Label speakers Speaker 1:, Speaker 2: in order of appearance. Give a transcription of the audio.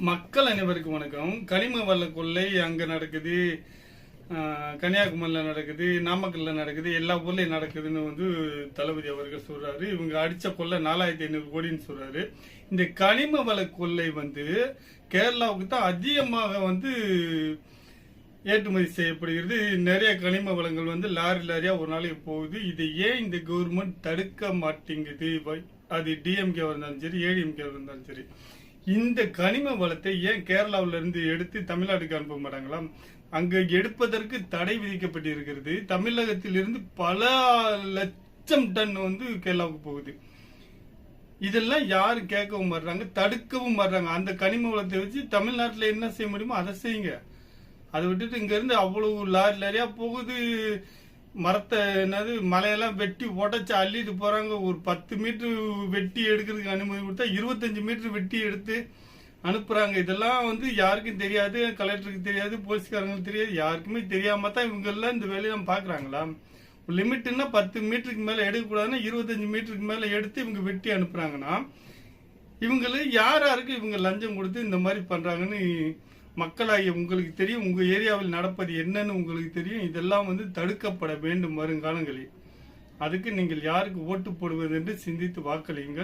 Speaker 1: மக்கள் அனைவருக்கும் வணக்கம். கனிம வல்ல கொள்ளை அங்க நடக்குது. கன்னியாகுமரியில் நடக்குது நாமக்கல்ல நடக்குது எல்லா ஊர்லயும் நடக்குதுன்னு வந்து தளபதி அவர்கள் சொல்றாரு. இவங்க அடிச்ச கொள்ளை நாலாயிரத்தி ஐநூறு கோடின்னு சொல்றாரு. இந்த கனிம வள கொள்ளை வந்து கேரளாவுக்கு தான் அதிகமாக வந்து ஏற்றுமதி செய்யப்படுகிறது. நிறைய கனிம வளங்கள் வந்து லாரி லாரியா ஒரு நாளைக்கு போகுது. இதை ஏன் இந்த கவர்மெண்ட் தடுக்க மாட்டேங்குது? வை- அது டிஎம்கே இருந்தாலும் சரி ஏடிஎம்கே இருந்தாலும் சரி. இந்த கனிம வளத்தை ஏன் கேரளாவில இருந்து எடுத்து தமிழ்நாட்டுக்கு அனுப்ப மாட்டாங்களா அங்க எடுப்பதற்கு தடை விதிக்கப்பட்டிருக்கிறது. தமிழகத்திலிருந்து பல லட்சம் டன் வந்து கேரளாவுக்கு போகுது. இதெல்லாம் யாரும் கேட்கவும் மாட்றாங்க? தடுக்கவும் மாட்றாங்க. அந்த கனிம வளத்தை வச்சு தமிழ்நாட்டில் என்ன செய்ய முடியுமோ அதை செய்யுங்க. அதை விட்டுட்டு இங்க இருந்து அவ்வளவு லாரி லாரியா போகுது. மரத்தை என்னது மலையெல்லாம் வெட்டி உடச்சி அள்ளிட்டு போறாங்க. ஒரு பத்து மீட்டர் வெட்டி எடுக்கிறதுக்கு அனுமதி கொடுத்தா இருபத்தஞ்சு மீட்டர் வெட்டி எடுத்து அனுப்புறாங்க. இதெல்லாம் வந்து யாருக்கும் தெரியாது கலெக்டருக்கு தெரியாது போலீஸ்காரங்களுக்கு தெரியாது. யாருக்குமே தெரியாம தான் இவங்க எல்லாம் இந்த வேலையெல்லாம் பாக்குறாங்களா லிமிட்னா பத்து மீட்டருக்கு மேல எடுக்கக்கூடாதுன்னா இருபத்தஞ்சு மீட்டருக்கு மேல எடுத்து இவங்க வெட்டி அனுப்புறாங்கன்னா இவங்கள யார் யாருக்கு இவங்க லஞ்சம் கொடுத்து இந்த மாதிரி பண்ணுறாங்கன்னு மக்களாகிய உங்களுக்கு தெரியும். உங்கள் ஏரியாவில் நடப்பது என்னன்னு உங்களுக்கு தெரியும். இதெல்லாம் வந்து தடுக்கப்பட வேண்டும் வருங்காலங்களில். அதுக்கு நீங்கள் யாருக்கு ஓட்டு போடுவது என்று சிந்தித்து வாக்களியுங்கள்.